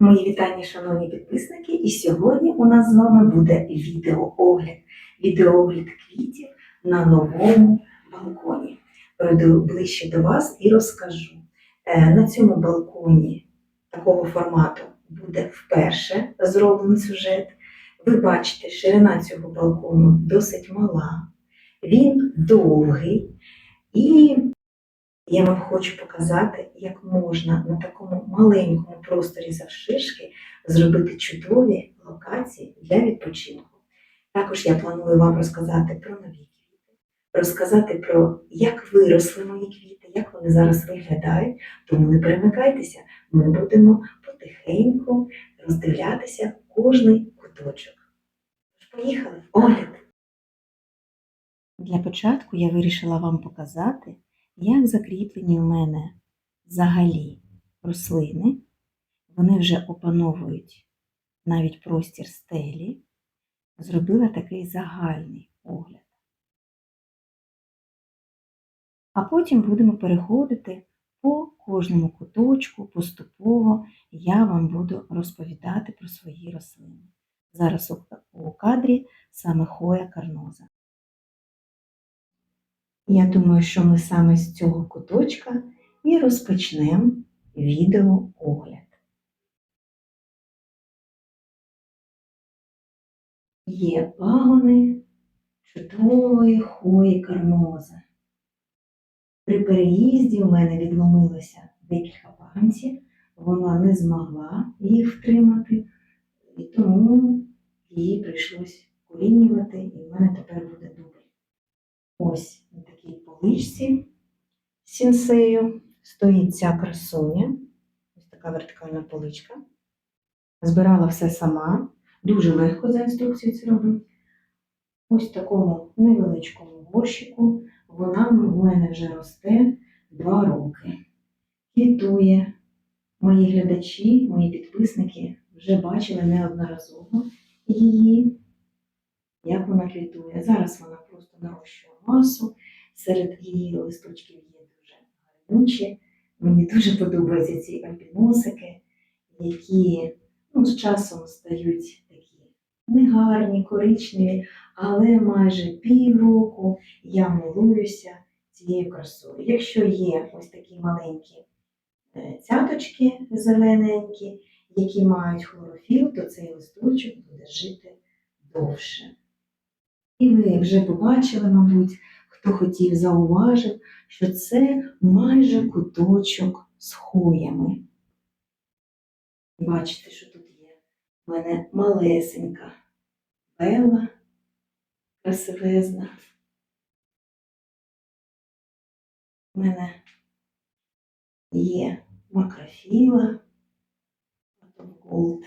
Мої вітання, шановні підписники, і сьогодні у нас з вами буде відеоогляд. Відеоогляд квітів на новому балконі. Пройду ближче до вас і розкажу. Е, На цьому балконі такого формату буде вперше зроблений сюжет. Ви бачите, ширина цього балкону досить мала, він довгий, і я вам хочу показати, як можна на такому маленькому просторі завширшки зробити чудові локації для відпочинку. Також я планую вам розказати про нові квіти, розказати про як виросли мої квіти, як вони зараз виглядають. Тому не перемикайтеся, ми будемо потихеньку роздивлятися кожний куточок. Поїхали, огляд! Для початку я вирішила вам показати, як закріплені в мене взагалі рослини. Вони вже опановують навіть простір стелі. Зробила такий загальний огляд. А потім будемо переходити по кожному куточку, поступово я вам буду розповідати про свої рослини. Зараз у- кадрі саме Хоя Карноза. Я думаю, що ми саме з цього куточка і розпочнемо відеоогляд. Є пагони чудової хої карноза. При переїзді у мене відломилося декілька пагонців, вона не змогла їх втримати, і тому її прийшлось корінювати, і в мене тепер буде дубль. Ось такій сінсею стоїть ця красуня. Ось така вертикальна поличка. Збирала все сама. Дуже легко за інструкцією це робити. Ось в такому невеличкому горщику. Вона в мене вже росте два роки. Квітує. Мої глядачі, мої підписники вже бачили неодноразово її як вона квітує. Зараз вона просто нарощує масу. Серед її листочків є дуже гарнючі. Мені дуже подобаються ці альбіносики, які ну, з часом стають такі негарні, коричневі, але майже півроку я милуюся цією красою. Якщо є ось такі маленькі е, цяточки зелененькі, які мають хлорофіл, то цей листочок буде жити довше. І ви вже побачили, мабуть, хто хотів, зауважив, що це майже куточок з хоями. Бачите, що тут є в мене малесенька бела, красивезна. У мене є макрофіла, голд.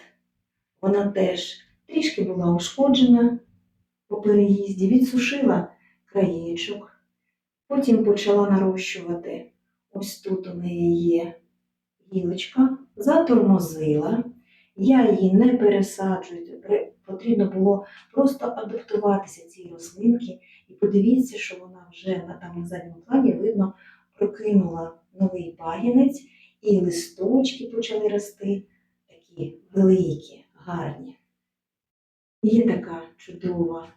Вона теж трішки була ушкоджена по переїзді, відсушила краєчок, потім почала нарощувати. Ось тут у неї є гілочка, затормозила. Я її не пересаджую. Потрібно було просто адаптуватися цій рослинки. І подивіться, що вона вже на там на задньому плані видно прокинула новий пагінець, і листочки почали рости, такі великі, гарні. Є така чудова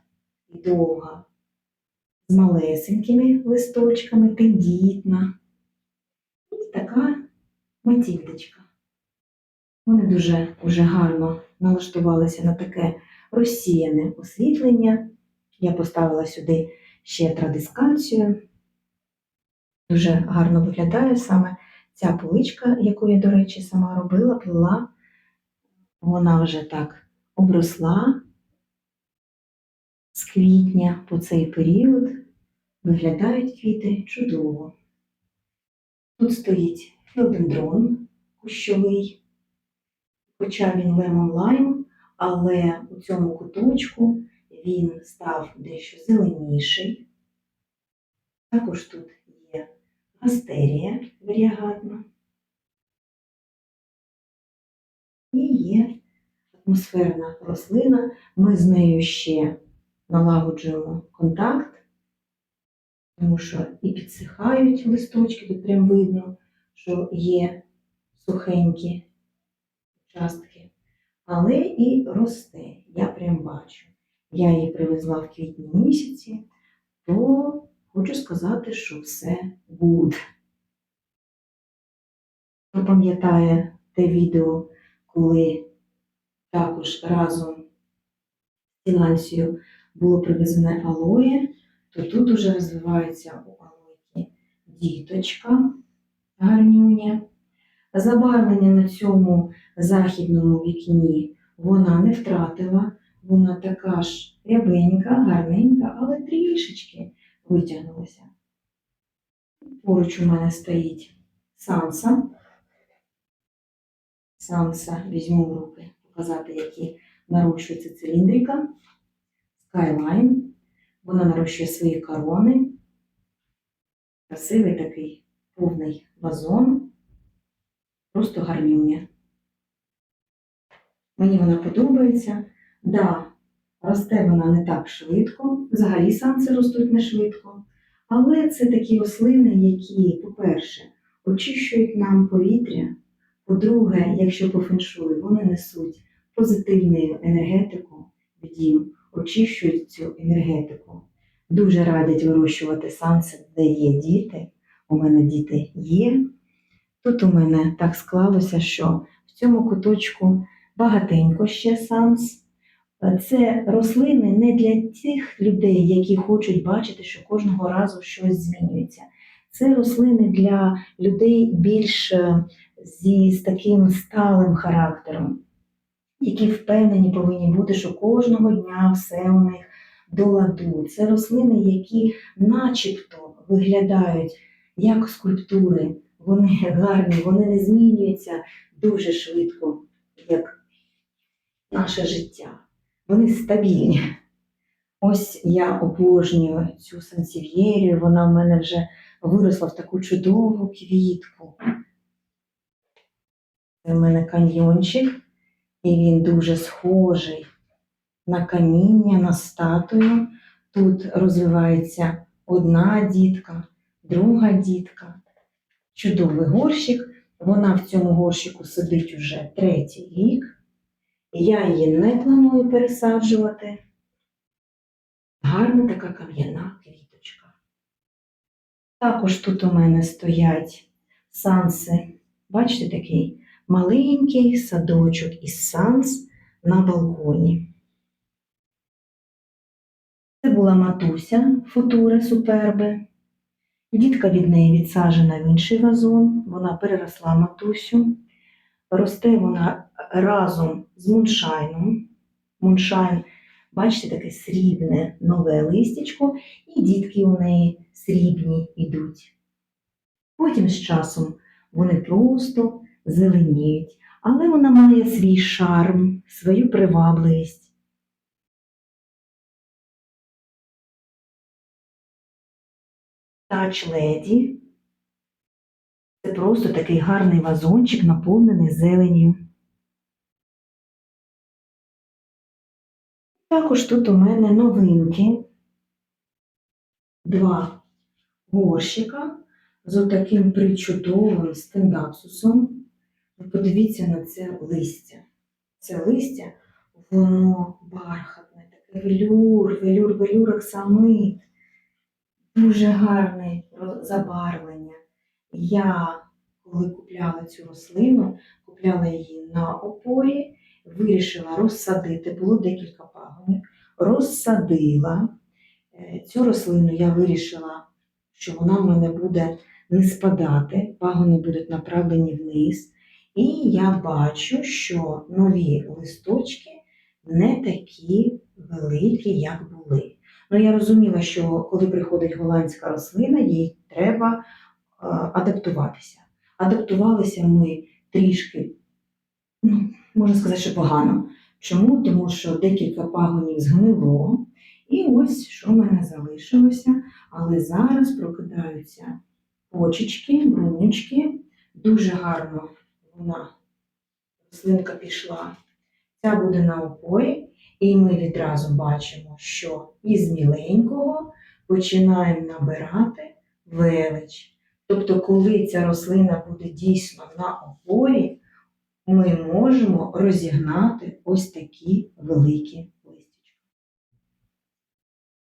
і довга, з малесенькими листочками, тендітна. І така матільдочка. Вони дуже, дуже гарно налаштувалися на таке розсіяне освітлення. Я поставила сюди ще традисканцію. Дуже гарно виглядає саме ця поличка, яку я, до речі, сама робила, плела. Вона вже так обросла з квітня по цей період. Виглядають квіти чудово. Тут стоїть філодендрон кущовий, хоча він лемон лайм, але у цьому куточку він став дещо зеленіший. Також тут є гастерія варіагатна. І є атмосферна рослина. Ми з нею ще налагоджуємо контакт, тому що і підсихають листочки, тут прям видно, що є сухенькі. частки, але і росте. Я прям бачу. Я її привезла в квітні місяці, то хочу сказати, що все good. Хто пам'ятає те відео, коли також разом з Ілансією було привезене алоє, то тут уже розвивається у алойки діточка гарнюня. Забарвлення на цьому західному вікні вона не втратила, вона така ж рябенька, гарненька, але трішечки витягнулася. Поруч у мене стоїть санса. Санса візьму в руки, показати, які нарощується циліндрика. Skyline. Вона нарощує свої корони. Красивий такий повний вазон. Просто гарнюня. Мені вона подобається. Да, росте вона не так швидко, взагалі санси ростуть не швидко. Але це такі рослини, які, по-перше, очищують нам повітря. По-друге, якщо по феншую, вони несуть позитивну енергетику в дім, очищують цю енергетику. Дуже радять вирощувати санси, де є діти. У мене діти є. Тут у мене так склалося, що в цьому куточку багатенько ще санс. Це рослини не для тих людей, які хочуть бачити, що кожного разу щось змінюється. Це рослини для людей більш е, зі з таким сталим характером, які впевнені повинні бути, що кожного дня все у них до ладу. Це рослини, які начебто виглядають як скульптури. Вони гарні, вони не змінюються дуже швидко, як наше життя. Вони стабільні. Ось я обожнюю цю сансів'єрію, вона в мене вже виросла в таку чудову квітку. Це в мене каньйончик, і він дуже схожий на каміння, на статую. Тут розвивається одна дітка, друга дітка. Чудовий горщик. Вона в цьому горщику сидить уже третій рік. Я її не планую пересаджувати. Гарна така кам'яна квіточка. Також тут у мене стоять санси. Бачите, такий маленький садочок із санс на балконі. Це була матуся футури суперби. Дітка від неї відсаджена в інший вазон, вона переросла матусю. Росте вона разом з муншайном. Муншайн, бачите, таке срібне нове листячко, і дітки у неї срібні йдуть. Потім з часом вони просто зеленіють, але вона має свій шарм, свою привабливість. Тач леді це просто такий гарний вазончик, наповнений зеленню. Також тут у мене новинки. Два горщика з отаким причудовим стендапсусом. Подивіться на це листя. Це листя, воно бархатне, таке велюр, велюр, велюр, оксамит. Дуже гарне забарвлення. Я, коли купляла цю рослину, купляла її на опорі, вирішила розсадити, було декілька пагонів, розсадила. Е, Цю рослину я вирішила, що вона в мене буде не спадати, пагони будуть направлені вниз. І я бачу, що нові листочки не такі великі, як були. Ну, я розуміла, що коли приходить голландська рослина, їй треба е, адаптуватися. Адаптувалися ми трішки, ну, можна сказати, що погано. Чому? Тому що декілька пагонів згнило, і ось що в мене залишилося. Але зараз прокидаються почечки, брунючки. Дуже гарно вона, рослинка пішла. Ця буде на опорі, і ми відразу бачимо, що із міленького починаємо набирати велич. Тобто, коли ця рослина буде дійсно на опорі, ми можемо розігнати ось такі великі листячка.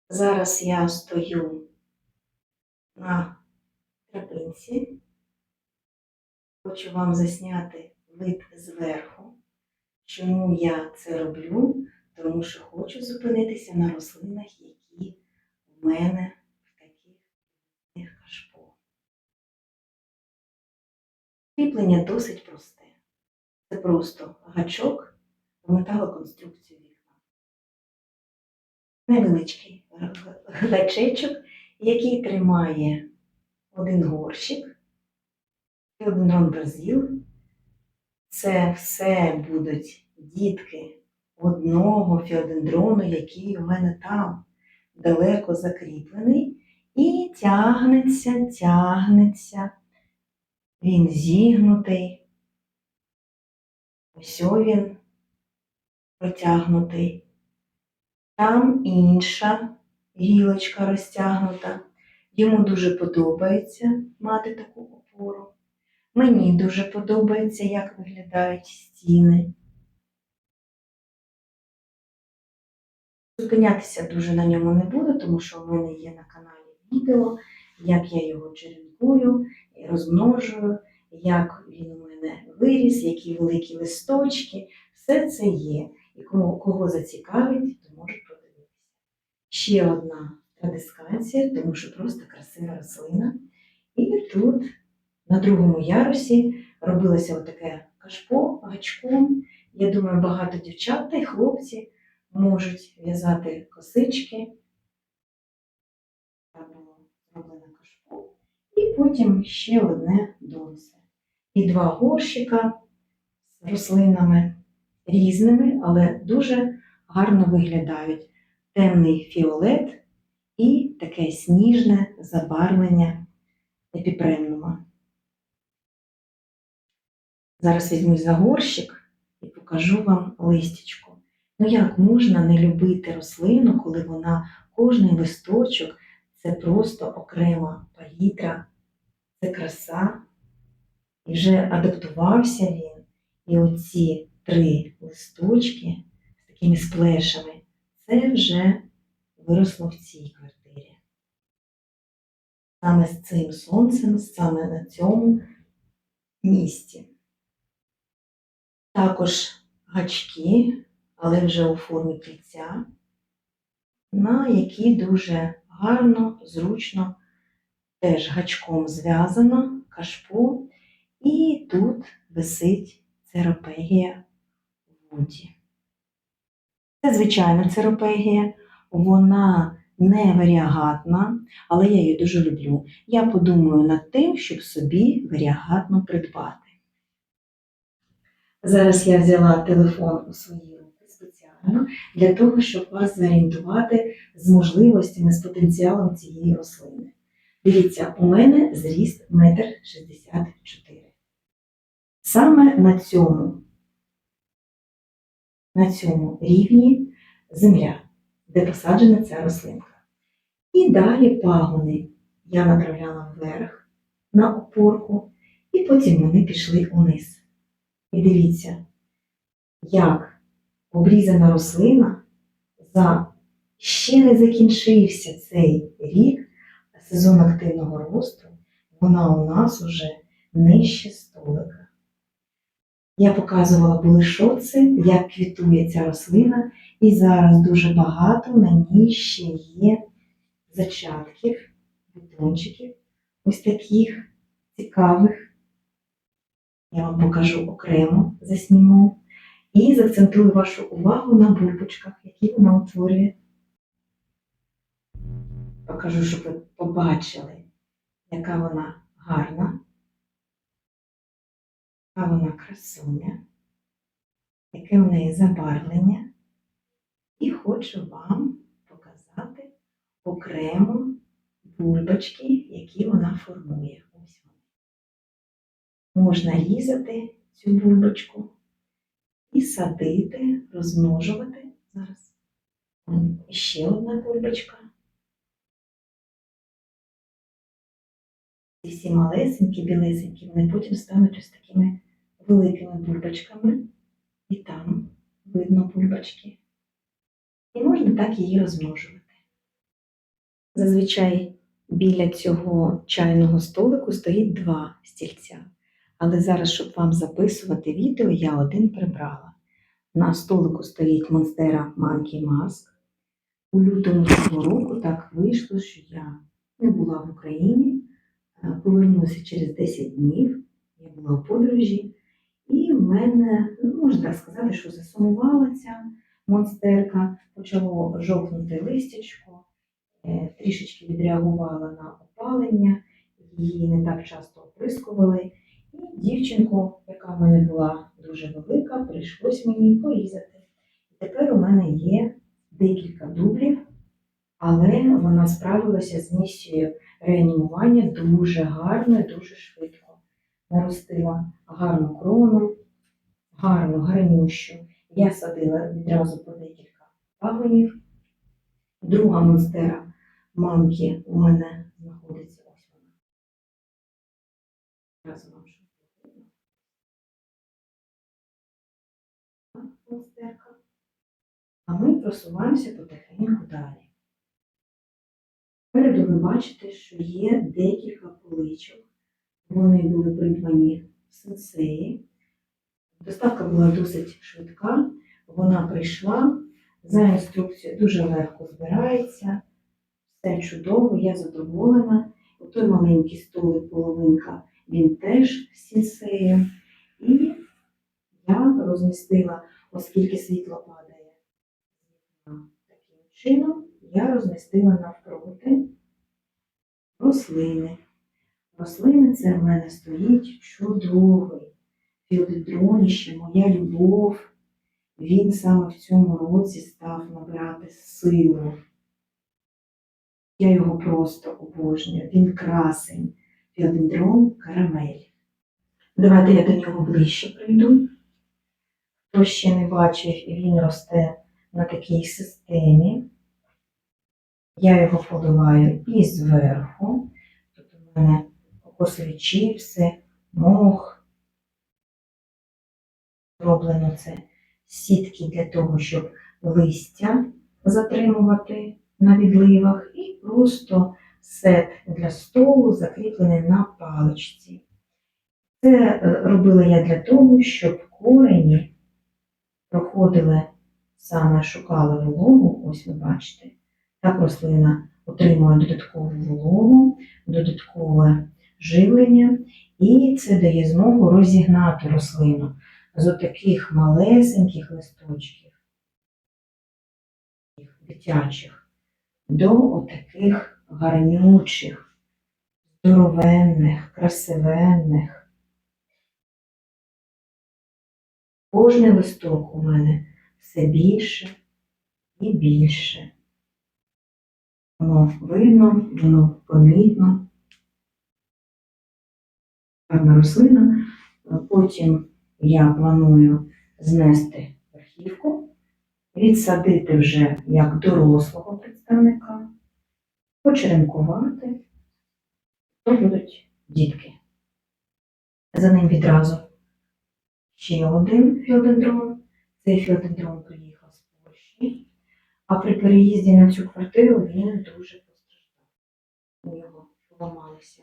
Зараз я стою на тропинці. Хочу вам засняти вид зверху. Чому я це роблю? Тому що хочу зупинитися на рослинах, які в мене в таких кашпо. Кріплення досить просте. Це просто гачок в металоконструкцію вікна. Невеличкий гачечок, який тримає один горщик філодендрон бразил. Це все будуть дітки одного філодендрону, який у мене там далеко закріплений, і тягнеться, тягнеться. Він зігнутий. Ось він протягнутий. Там інша гілочка розтягнута. Йому дуже подобається мати таку опору. Мені дуже подобається, як виглядають стіни. Зупинятися дуже на ньому не буду, тому що в мене є на каналі відео, як я його черенкую розмножую, як він у мене виріс, які великі листочки. Все це є. І кому, кого зацікавить, то можуть подивитися. Ще одна традискація, тому що просто красива рослина. І тут на другому ярусі робилося отаке кашпо гачком. Я думаю, багато дівчат та й хлопці можуть в'язати косички. Так було зроблено кашпо. І потім ще одне донце. І два горщика з рослинами різними, але дуже гарно виглядають. Темний фіолет і таке сніжне забарвлення епіпремнума. Зараз візьму за горщик і покажу вам листячко. Ну як можна не любити рослину, коли вона кожний листочок це просто окрема палітра, це краса. І вже адаптувався він. І оці три листочки з такими сплешами, це вже виросло в цій квартирі. Саме з цим сонцем, саме на цьому місці. Також гачки, але вже у формі кільця, на які дуже гарно, зручно, теж гачком зв'язано кашпо, і тут висить церопегія в Вуді. Це звичайна церопегія, вона не варіагатна, але я її дуже люблю. Я подумаю над тим, щоб собі варіагатно придбати. Зараз я взяла телефон у свої руки спеціально для того, щоб вас зорієнтувати з можливостями, з потенціалом цієї рослини. Дивіться, у мене зріст 1,64 м. Саме на цьому, на цьому рівні земля, де посаджена ця рослинка. І далі пагони я направляла вверх на опорку, і потім вони пішли униз. І дивіться, як обрізана рослина за ще не закінчився цей рік, сезон активного росту, вона у нас уже нижче столика. Я показувала були шоци, як квітує ця рослина, і зараз дуже багато на ній ще є зачатків, бутончиків, ось таких цікавих. Я вам покажу окремо, засніму. І заакцентую вашу увагу на бульбочках, які вона утворює. Покажу, щоб ви побачили, яка вона гарна, яка вона красуня, яке в неї забарвлення. І хочу вам показати окремо бульбочки, які вона формує. Можна різати цю бульбочку і садити, розмножувати. Зараз ще одна бульбочка. Ці всі малесенькі, білесенькі, вони потім стануть ось такими великими бульбочками, і там видно бульбочки. І можна так її розмножувати. Зазвичай біля цього чайного столику стоїть два стільця. Але зараз, щоб вам записувати відео, я один прибрала. На столику стоїть Monstera Monkey Mask. У лютому цього року так вийшло, що я не була в Україні, е, повернулася через 10 днів. Я була у подорожі, і в мене, ну, можна так сказати, що засумувала ця монстерка, почало жовтнути листячко, е, трішечки відреагувала на опалення, її не так часто оприскували. І дівчинку, яка в мене була дуже велика, прийшлось мені порізати. І тепер у мене є декілька дублів, але вона справилася з місією реанімування дуже гарно і дуже швидко. Наростила гарну крону, гарну, гарнющу. Я садила відразу по декілька пагонів. Друга монстера мамки у мене знаходиться ось вона. Монстерка. А ми просуваємося потихеньку далі. Попереду ви бачите, що є декілька поличок. Вони були придбані в сенсеї. Доставка була досить швидка. Вона прийшла за інструкцією, дуже легко збирається. Все чудово, я задоволена. Той маленький столик, половинка, він теж з. Я розмістила, оскільки світло падає таким чином, я розмістила навпроти рослини. Рослини це в мене стоїть чудовий філодендроніще, моя любов. Він саме в цьому році став набирати силу. Я його просто обожнюю. Він красень. Філодендрон карамель. Давайте я до нього ближче прийду. Хто ще не бачив, він росте на такій системі. Я його поливаю і зверху. Тут у мене кокосові чіпси, мох. Зроблено це сітки для того, щоб листя затримувати на відливах, і просто сет для столу закріплений на паличці. Це е, робила я для того, щоб корені проходили саме шукали вологу, ось ви бачите. Так рослина отримує додаткову вологу, додаткове живлення, і це дає змогу розігнати рослину з таких малесеньких листочків, дитячих, до отаких гарнючих, здоровенних, красивенних. Кожний листок у мене все більше і більше. Воно видно, воно помітно. Гарна рослина. Потім я планую знести верхівку, відсадити вже як дорослого представника, почеренкувати, то будуть дітки. За ним відразу ще один філодендрон. Цей філодендрон приїхав з Польщі, а при переїзді на цю квартиру він дуже постраждав. У нього поламалися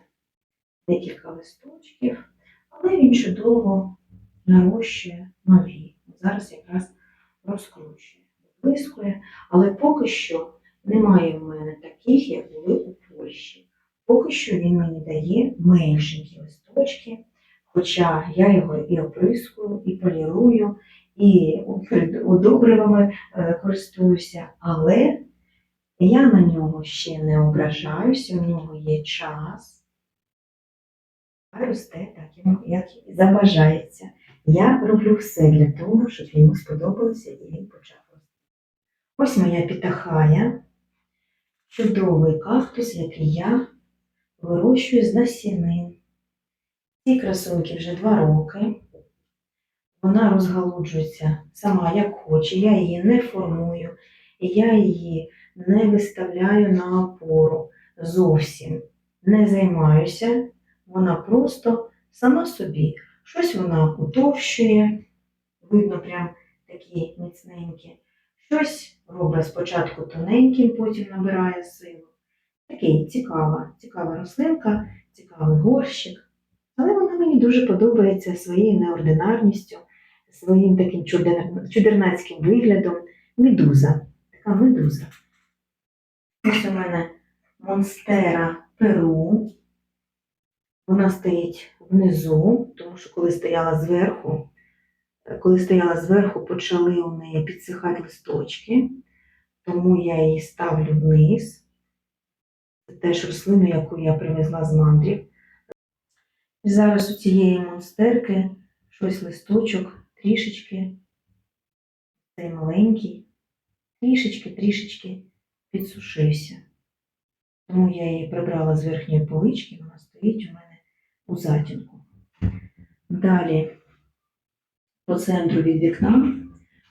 декілька листочків, але він чудово нарощує нові. Зараз якраз розкручує, блискує, але поки що немає в мене таких, як були у Польщі. Поки що він мені дає меншенькі листочки, хоча я його і оприскую, і полірую, і удобривами е, користуюся, але я на нього ще не ображаюся, у нього є час. А росте так, як забажається. Я роблю все для того, щоб йому сподобалося і він почав рости. Ось моя пітахая, чудовий кактус, який я вирощую з насінин. Ці красунки вже два роки. Вона розгалуджується сама як хоче, я її не формую, я її не виставляю на опору зовсім не займаюся. Вона просто сама собі Щось вона утовщує, видно, прям такі міцненькі. Щось робить спочатку тоненьким, потім набирає силу. Такий цікава, цікава рослинка, цікавий горщик. Але вона мені дуже подобається своєю неординарністю, своїм таким чудернацьким виглядом. Медуза. Така медуза. Ось у мене Монстера Перу. Вона стоїть внизу, тому що коли стояла зверху, е, коли стояла зверху, почали у неї підсихати листочки, тому я її ставлю вниз. Це теж рослину, яку я привезла з мандрів. І зараз у цієї монстерки щось листочок трішечки, цей маленький, трішечки, трішечки підсушився. Тому я її прибрала з верхньої полички, вона стоїть у мене у затінку. Далі, по центру від вікна,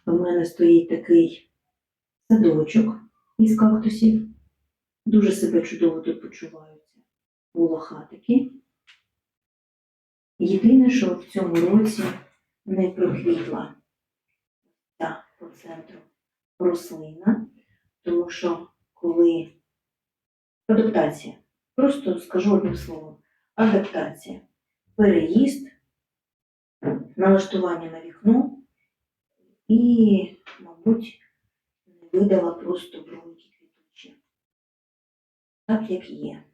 у мене стоїть такий садочок із кактусів. Дуже себе чудово тут почуваються волохатики. Єдине, що в цьому році не проквітла та по центру рослина, тому що коли адаптація, просто скажу одним словом, адаптація, переїзд, налаштування на вікно і, мабуть, видала просто бруньки квітучі. Так як є.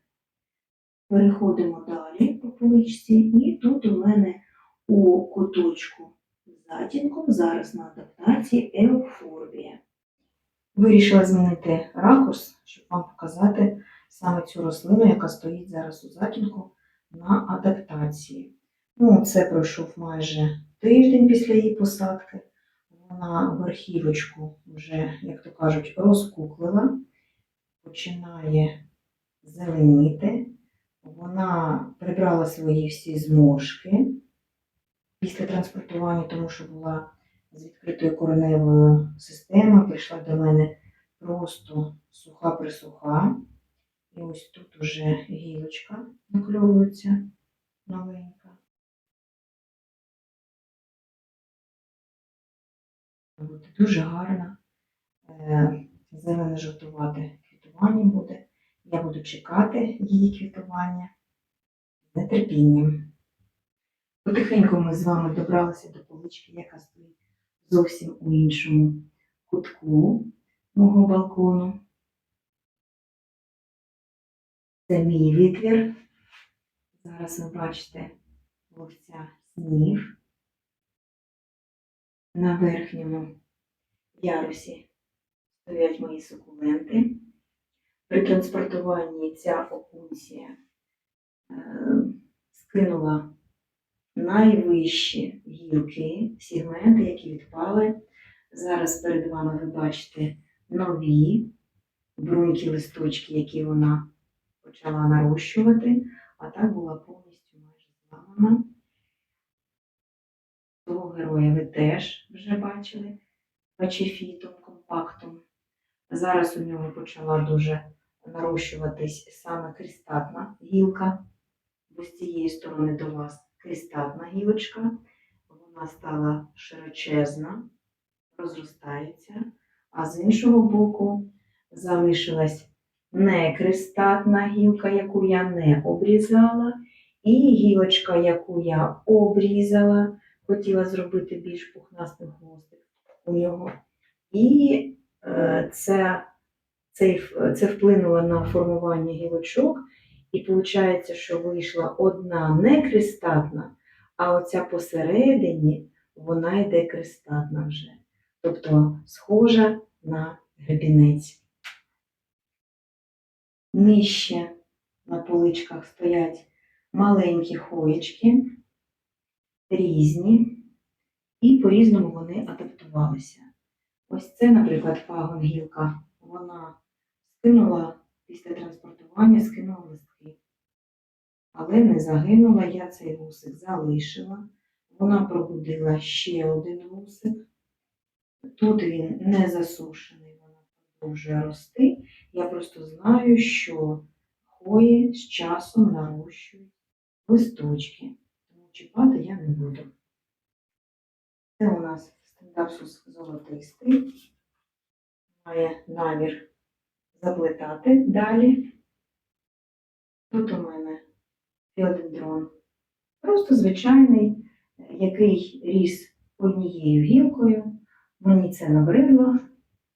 Переходимо далі по поличці, і тут у мене у куточку з затінком зараз на адаптації еуфорбія. Вирішила змінити ракурс, щоб вам показати саме цю рослину, яка стоїть зараз у затінку на адаптації. Ну, це пройшов майже тиждень після її посадки. Вона верхівочку вже, як то кажуть, розкуклила, починає зеленіти. Вона прибрала свої всі зморшки після транспортування, тому що була з відкритою кореневою системою, прийшла до мене просто суха-присуха. І ось тут уже гілочка накльовується новенька. Буде дуже гарна. Е, Зелене-жовтувате квітування буде. Я буду чекати її квітування з нетерпінням. Потихеньку ми з вами добралися до полички, яка стоїть зовсім у іншому кутку мого балкону. Це мій витвір. Зараз ви бачите ловця снів. На верхньому ярусі стоять мої сукуленти. При транспортуванні ця опунція е, скинула найвищі гілки, сегменти, які відпали. Зараз перед вами ви бачите нові бруньки листочки, які вона почала нарощувати, а так була повністю майже зламана. Того героя ви теж вже бачили пачефітом, компактом. Зараз у нього почала дуже нарощуватись саме крістатна гілка, бо з цієї сторони до вас крістатна гілочка. Вона стала широчезна, розростається, а з іншого боку залишилась некристатна гілка, яку я не обрізала, і гілочка, яку я обрізала, хотіла зробити більш пухнастим хвостик у нього. І е, це, це, вплинуло на формування гілочок, і виходить, що вийшла одна не кристатна, а оця посередині вона йде кристатна вже. Тобто схожа на гребінець. Нижче на поличках стоять маленькі хоєчки, різні, і по-різному вони адаптувалися. Ось це, наприклад, пагон гілка. Вона скинула після транспортування, скинула листки. Але не загинула, я цей вусик залишила. Вона пробудила ще один вусик. Тут він не засушений, вона продовжує рости. Я просто знаю, що хої з часом нарощують листочки. Тому чіпати я не буду. Це у нас стендапсус золотистий. Має намір заплетати далі. Тут у мене філодендрон. Просто звичайний, який ріс однією гілкою. Мені це набридло.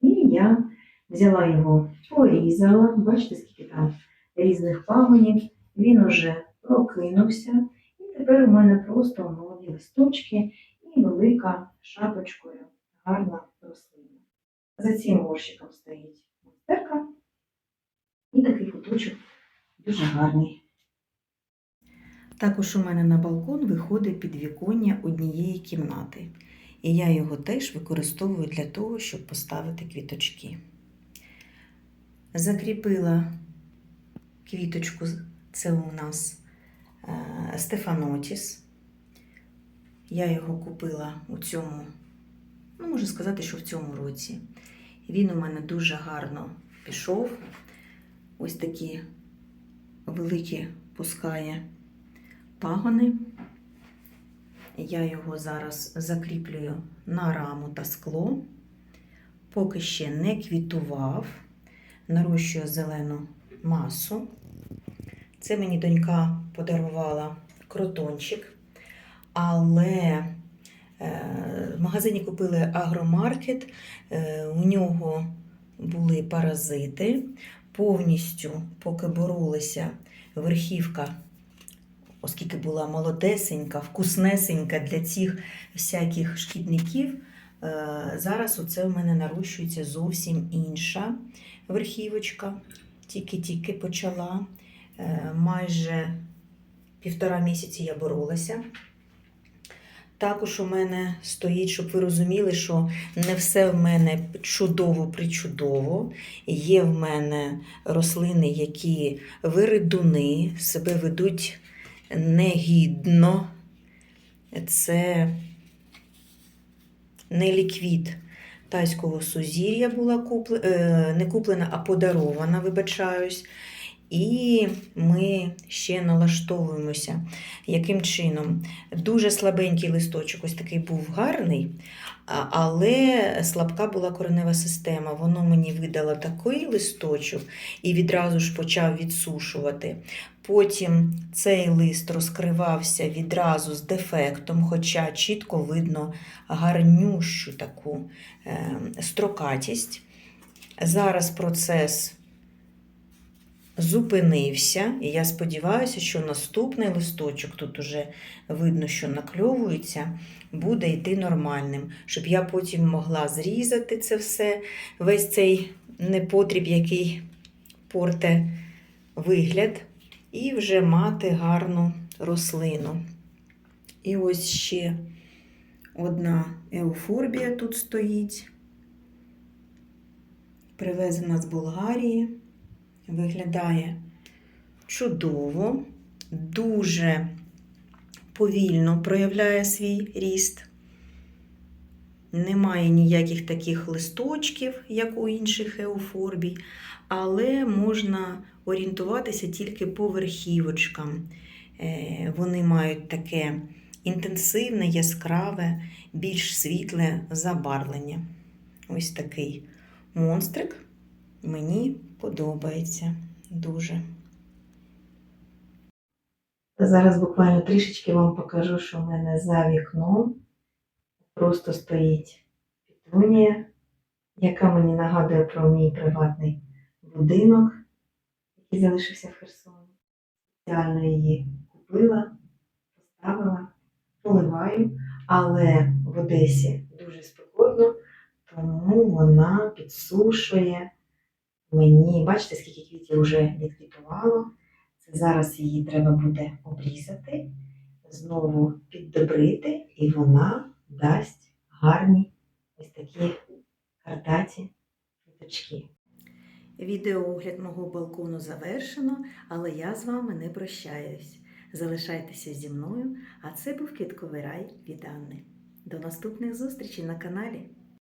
І я взяла його, порізала. Бачите, скільки там різних пагонів. Він уже прокинувся. І тепер у мене просто молоді листочки і велика шапочкою гарна рослина. За цим горщиком стоїть монстерка. І такий куточок дуже гарний. Також у мене на балкон виходить підвіконня однієї кімнати. І я його теж використовую для того, щоб поставити квіточки. Закріпила квіточку, це у нас е, Стефанотіс. Я його купила у цьому, ну, можу сказати, що в цьому році. Він у мене дуже гарно пішов. Ось такі великі пускає пагони. Я його зараз закріплюю на раму та скло. Поки ще не квітував, нарощую зелену масу. Це мені донька подарувала кротончик, але е, в магазині купили агромаркет, е, у нього були паразити. Повністю, поки боролися, верхівка оскільки була молодесенька, вкуснесенька для цих всяких шкідників, е, зараз оце у мене нарощується зовсім інша верхівочка. Тільки-тільки почала. Е, Майже півтора місяці я боролася. Також у мене стоїть, щоб ви розуміли, що не все в мене чудово-причудово. Є в мене рослини, які виридуни, себе ведуть негідно. Це не ліквід тайського сузір'я була куплена, не куплена, а подарована, вибачаюсь. І ми ще налаштовуємося. Яким чином? Дуже слабенький листочок, ось такий був гарний, але слабка була коренева система. Воно мені видало такий листочок і відразу ж почав відсушувати. Потім цей лист розкривався відразу з дефектом, хоча чітко видно гарнющу таку е, строкатість. Зараз процес зупинився, і я сподіваюся, що наступний листочок, тут уже видно, що накльовується, буде йти нормальним, щоб я потім могла зрізати це все, весь цей непотріб, який порте вигляд, і вже мати гарну рослину. І ось ще одна еуфорбія тут стоїть, привезена з Болгарії. Виглядає чудово, дуже повільно проявляє свій ріст. Немає ніяких таких листочків, як у інших еуфорбій, але можна орієнтуватися тільки по верхівочкам. Е, Вони мають таке інтенсивне, яскраве, більш світле забарвлення. Ось такий монстрик мені подобається дуже. Зараз буквально трішечки вам покажу, що в мене за вікном просто стоїть петунія, яка мені нагадує про мій приватний будинок, який залишився в Херсоні. Спеціально її купила, поставила, поливаю, але в Одесі дуже спекотно, тому вона підсушує мені. Бачите, скільки квітів вже відквітувало. Це зараз її треба буде обрізати, знову піддобрити, і вона дасть гарні ось такі кардаті квіточки. Відеоогляд мого балкону завершено, але я з вами не прощаюсь. Залишайтеся зі мною, а це був Квітковий рай від Анни. До наступних зустрічей на каналі.